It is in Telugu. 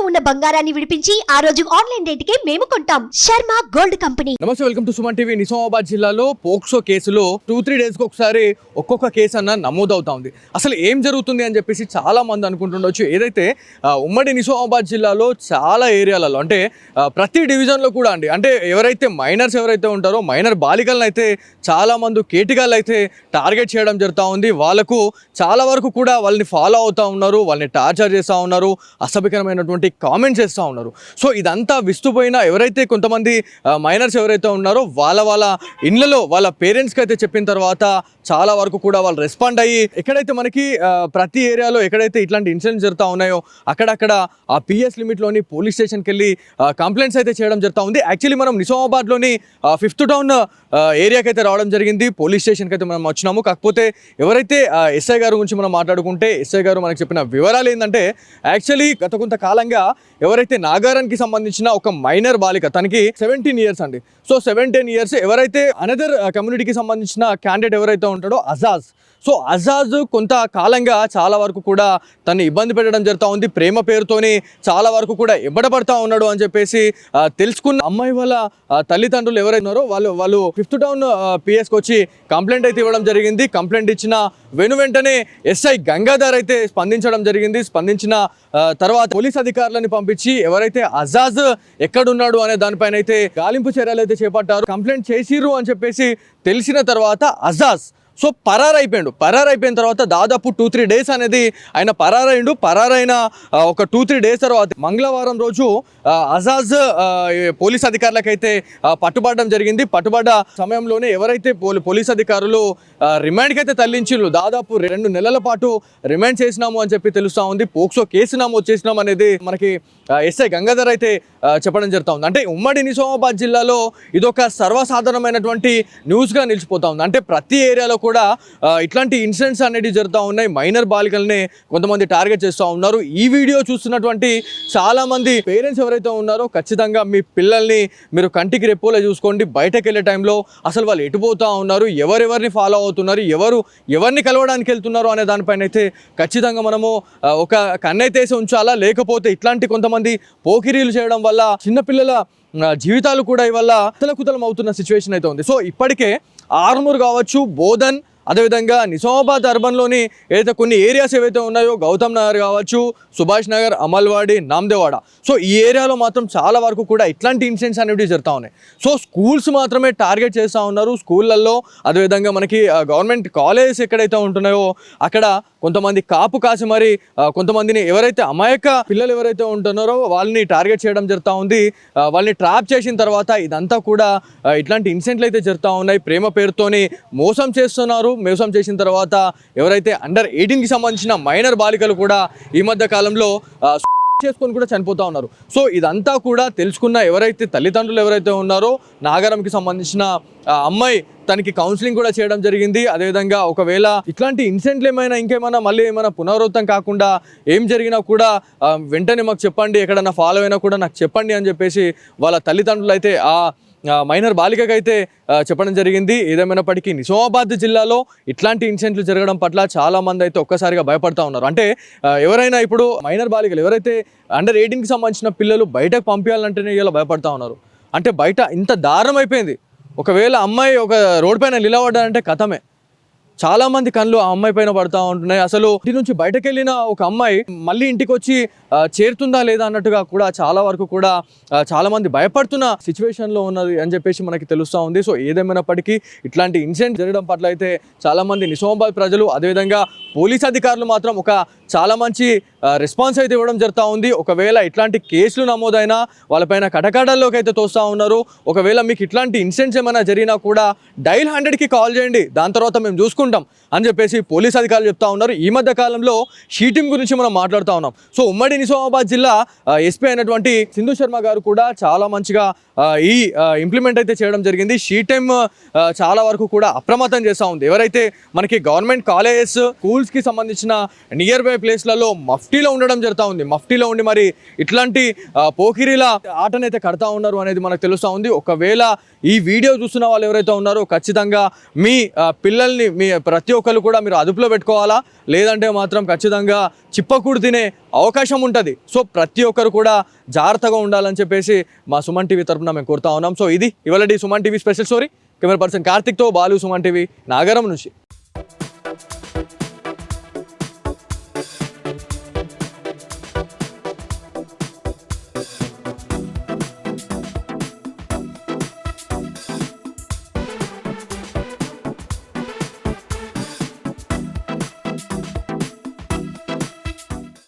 ఇంట్లో ఉన్న బంగారాన్ని విడిపించి ఆ రోజు ఆన్లైన్ రేటుకే మేము కొంటాం. Sharma gold company. Namaste welcome to Suman TV. Nizamabad జిల్లాలో పోక్సో కేసులో టూ త్రీ డేస్కి ఒకసారి ఒక్కొక్క కేసు అన్న నమోదవుతా ఉంది. అసలు ఏం జరుగుతుంది అని చెప్పేసి చాలా మంది అనుకుంటుండొచ్చు. ఏదైతే ఉమ్మడి నిజామాబాద్ జిల్లాలో చాలా ఏరియాలలో అంటే ప్రతి డివిజన్లో కూడా అండి అంటే ఎవరైతే మైనర్స్ ఎవరైతే ఉంటారో మైనర్ బాలికలను అయితే చాలా మంది కేటిగాళ్ళు అయితే టార్గెట్ చేయడం జరుగుతూ ఉంది. వాళ్ళకు చాలా వరకు కూడా వాళ్ళని ఫాలో అవుతూ ఉన్నారు వాళ్ళని టార్చర్ చేస్తూ ఉన్నారు. అసభ్యకరమైనటువంటి కామెంట్స్ చేస్తూ ఉన్నారు. సో ఇదంతా విస్తుపోయిన ఎవరైతే కొంతమంది మైనర్స్ ఎవరైతే ఉన్నారో వాళ్ళ వాళ్ళ ఇళ్ళలో వాళ్ళ పేరెంట్స్కి అయితే చెప్పిన తర్వాత చాలా వరకు కూడా వాళ్ళు రెస్పాండ్ అయ్యి ఎక్కడైతే మనకి ప్రతి ఏరియాలో ఎక్కడైతే ఇట్లాంటి ఇన్సిడెంట్స్ జరుగుతూ ఉన్నాయో అక్కడక్కడ ఆ పిఎస్ లిమిట్లోని పోలీస్ స్టేషన్కి వెళ్ళి కంప్లైంట్స్ అయితే చేయడం జరుగుతూ ఉంది. యాక్చువల్లీ మనం నిజామాబాద్లోని ఫిఫ్త్ టౌన్ ఏరియాకి అయితే రావడం జరిగింది. పోలీస్ స్టేషన్కి అయితే మనం వచ్చినాము. కాకపోతే ఎవరైతే ఎస్ఐ గారి గురించి మనం మాట్లాడుకుంటే ఎస్ఐ గారు మనకు చెప్పిన వివరాలు ఏంటంటే యాక్చువల్లీ గత కొంత కాలంగా ఎవరైతే నాగారానికి సంబంధించిన ఒక మైనర్ బాలిక తనకి సెవెంటీన్ ఇయర్స్ అండి. సో సెవెంటీన్ ఇయర్స్ ఎవరైతే అనదర్ కమ్యూనిటీకి సంబంధించిన క్యాండిడేట్ ఎవరైతే ఉంటాడో అజాజ్. సో అజాజ్ కొంత కాలంగా చాలా వరకు కూడా తను ఇబ్బంది పెట్టడం జరుగుతూ ఉంది. ప్రేమ పేరుతోని చాలా వరకు కూడా ఇబ్బడపడతా ఉన్నాడు అని చెప్పేసి తెలుసుకున్న అమ్మాయి వాళ్ళ తల్లిదండ్రులు ఎవరైనారో వాళ్ళు వాళ్ళు ఫిఫ్త్ టౌన్ పిఎస్కి వచ్చి కంప్లైంట్ అయితే ఇవ్వడం జరిగింది. కంప్లైంట్ ఇచ్చిన వెను వెంటనే ఎస్ఐ గంగాధర్ అయితే స్పందించడం జరిగింది. స్పందించిన తర్వాత పోలీస్ అధికారులను పంపించి ఎవరైతే అజాజ్ ఎక్కడున్నాడు అనే దానిపైన అయితే గాలింపు చర్యలు అయితే చేపట్టారు. కంప్లైంట్ చేసిర్రు అని చెప్పేసి తెలిసిన తర్వాత అజాజ్ సో పరారైపోయాడు. పరారైపోయిన తర్వాత దాదాపు టూ త్రీ డేస్ అనేది ఆయన పరారైండు. పరారైన ఒక టూ త్రీ డేస్ తర్వాత మంగళవారం రోజు అజాజ్ పోలీస్ అధికారులకైతే పట్టుబడడం జరిగింది. పట్టుబడ్డ సమయంలోనే ఎవరైతే పోలీస్ అధికారులు రిమాండ్కి అయితే తరలించిర్రు. దాదాపు రెండు నెలల పాటు రిమాండ్ చేసినాము అని చెప్పి తెలుస్తూ ఉంది. పోక్సో కేసు నమోదు చేసినాం అనేది మనకి ఎస్ఐ గంగాధర్ అయితే చెప్పడం జరుగుతూ ఉంది. అంటే ఉమ్మడి నిజామాబాద్ జిల్లాలో ఇదొక సర్వసాధారణమైనటువంటి న్యూస్గా నిలిచిపోతా ఉంది. అంటే ప్రతి ఏరియాలో కూడా కూడా ఇట్లాంటి ఇన్సిడెంట్స్ అనేవి జరుగుతూ ఉన్నాయి. మైనర్ బాలికల్ని కొంతమంది టార్గెట్ చేస్తూ ఉన్నారు. ఈ వీడియో చూస్తున్నటువంటి చాలామంది పేరెంట్స్ ఎవరైతే ఉన్నారో ఖచ్చితంగా మీ పిల్లల్ని మీరు కంటికి రెప్పోలే చూసుకోండి. బయటకు వెళ్ళే టైంలో అసలు వాళ్ళు ఎటుపోతూ ఉన్నారు? ఎవరెవరిని ఫాలో అవుతున్నారు? ఎవరు ఎవరిని కలవడానికి వెళ్తున్నారు అనే దానిపైన అయితే ఖచ్చితంగా మనము ఒక కన్నైతేసి ఉంచాలా? లేకపోతే ఇట్లాంటి కొంతమంది పోకిరీలు చేయడం వల్ల చిన్నపిల్లల జీవితాలు కూడా ఇవల్ల కుతలం అవుతున్న సిచ్యువేషన్ అయితే ఉంది. సో ఇప్పటికే ఆర్మూర్ కావచ్చు బోధన్ అదేవిధంగా నిజామాబాద్ అర్బన్లోని ఏదైతే కొన్ని ఏరియాస్ ఏవైతే ఉన్నాయో గౌతమ్ నగర్ కావచ్చు సుభాష్ నగర్ అమల్వాడి నామ్దేవాడ సో ఈ ఏరియాలో మాత్రం చాలా వరకు కూడా ఇట్లాంటి ఇన్సిడెంట్స్ అనేవి జరుగుతూ ఉన్నాయి. సో స్కూల్స్ మాత్రమే టార్గెట్ చేస్తూ ఉన్నారు. స్కూళ్ళల్లో అదేవిధంగా మనకి గవర్నమెంట్ కాలేజెస్ ఎక్కడైతే ఉంటున్నాయో అక్కడ కొంతమంది కాపు కాసి మరి కొంతమందిని ఎవరైతే అమాయక పిల్లలు ఎవరైతే ఉంటున్నారో వాళ్ళని టార్గెట్ చేయడం జరుగుతూ ఉంది. వాళ్ళని ట్రాప్ చేసిన తర్వాత ఇదంతా కూడా ఇట్లాంటి ఇన్సిడెంట్లు అయితే జరుగుతూ ఉన్నాయి. ప్రేమ పేరుతోని మోసం చేస్తున్నారు. మోసం చేసిన తర్వాత ఎవరైతే అండర్ ఎయిటీన్కి సంబంధించిన మైనర్ బాలికలు కూడా ఈ మధ్య కాలంలో చేసుకొని కూడా చనిపోతూ ఉన్నారు. సో ఇదంతా కూడా తెలుసుకున్న ఎవరైతే తల్లిదండ్రులు ఎవరైతే ఉన్నారో నాగరంకి సంబంధించిన ఆ అమ్మాయి తనకి కౌన్సిలింగ్ కూడా చేయడం జరిగింది. అదేవిధంగా ఒకవేళ ఇట్లాంటి ఇన్సిడెంట్లు ఏమైనా ఇంకేమైనా మళ్ళీ ఏమైనా పునరావృతం కాకుండా ఏం జరిగినా కూడా వెంటనే మాకు చెప్పండి ఎక్కడన్నా ఫాలో అయినా కూడా నాకు చెప్పండి అని చెప్పేసి వాళ్ళ తల్లిదండ్రులు అయితే ఆ, మైనర్ బాలికకైతే అయితే చెప్పడం జరిగింది. ఏదేమైనప్పటికీ నిజామాబాద్ జిల్లాలో ఇట్లాంటి ఇన్సిడెంట్లు జరగడం పట్ల చాలామంది అయితే ఒక్కసారిగా భయపడతా ఉన్నారు. అంటే ఎవరైనా ఇప్పుడు మైనర్ బాలికలు ఎవరైతే అండర్ ఎయిటీన్కి సంబంధించిన పిల్లలు బయటకు పంపించాలంటేనే ఇలా భయపడతా ఉన్నారు. అంటే బయట ఇంత దారుణం అయిపోయింది ఒకవేళ అమ్మాయి ఒక రోడ్ పైన నిలబడ్డారంటే కథమే. చాలా మంది కళ్ళు ఆ అమ్మాయి పైన పడతా ఉంటున్నాయి. అసలు ఇంటి నుంచి బయటకు వెళ్ళిన ఒక అమ్మాయి మళ్ళీ ఇంటికి వచ్చి చేరుతుందా లేదా అన్నట్టుగా కూడా చాలా వరకు కూడా చాలా మంది భయపడుతున్న సిచ్యువేషన్లో ఉన్నది అని చెప్పేసి మనకి తెలుస్తూ ఉంది. సో ఏదేమైనప్పటికీ ఇట్లాంటి ఇన్సిడెంట్ జరగడం పట్ల అయితే చాలా మంది నిజామాబాద్ ప్రజలు అదేవిధంగా పోలీస్ అధికారులు మాత్రం ఒక చాలా మంచి రెస్పాన్స్ అయితే ఇవ్వడం జరుగుతూ ఉంది. ఒకవేళ ఇట్లాంటి కేసులు నమోదైనా వాళ్ళపైన కటకటాల్లోకి అయితే తోస్తూ ఉన్నారు. ఒకవేళ మీకు ఇట్లాంటి ఇన్సిడెంట్స్ ఏమైనా జరిగినా కూడా డైల్ హండ్రెడ్కి కాల్ చేయండి. దాని తర్వాత మేము చూసుకుంటాం అని చెప్పేసి పోలీస్ అధికారులు చెప్తా ఉన్నారు. ఈ మధ్య కాలంలో షీటింగ్ గురించి మనం మాట్లాడుతూ ఉన్నాం. సో ఉమ్మడి నిజామాబాద్ జిల్లా ఎస్పీ అయినటువంటి సింధు శర్మ గారు కూడా చాలా మంచిగా ఈ ఇంప్లిమెంట్ అయితే చేయడం జరిగింది. షీ టైం చాలా వరకు కూడా అప్రమత్తం చేస్తూ ఉంది. ఎవరైతే మనకి గవర్నమెంట్ కాలేజెస్ స్కూల్స్కి సంబంధించిన నియర్ బై ప్లేస్లలో మఫ్టీలో ఉండడం జరుగుతూ ఉంది. మఫ్టీలో ఉండి మరి ఇట్లాంటి ఆ, పోకిరీల ఆటనైతే కడతా ఉన్నారు అనేది మనకు తెలుస్తూ ఉంది. ఒకవేళ ఈ వీడియో చూస్తున్న వాళ్ళు ఎవరైతే ఉన్నారో ఖచ్చితంగా మీ పిల్లల్ని మీ ప్రతి ఒక్కరు కూడా మీరు అదుపులో పెట్టుకోవాలా? లేదంటే మాత్రం ఖచ్చితంగా చిప్పకూడు తినే అవకాశం ఉంటుంది. సో ప్రతి ఒక్కరు కూడా జాగ్రత్తగా ఉండాలని చెప్పేసి మా సుమన్ టీవీ తరఫున మేము కోరుతా ఉన్నాం. సో ఇది ఇవాళ Suman TV special story. Camera person కార్తిక్తో Balu Suman TV Nagaram నుంచి.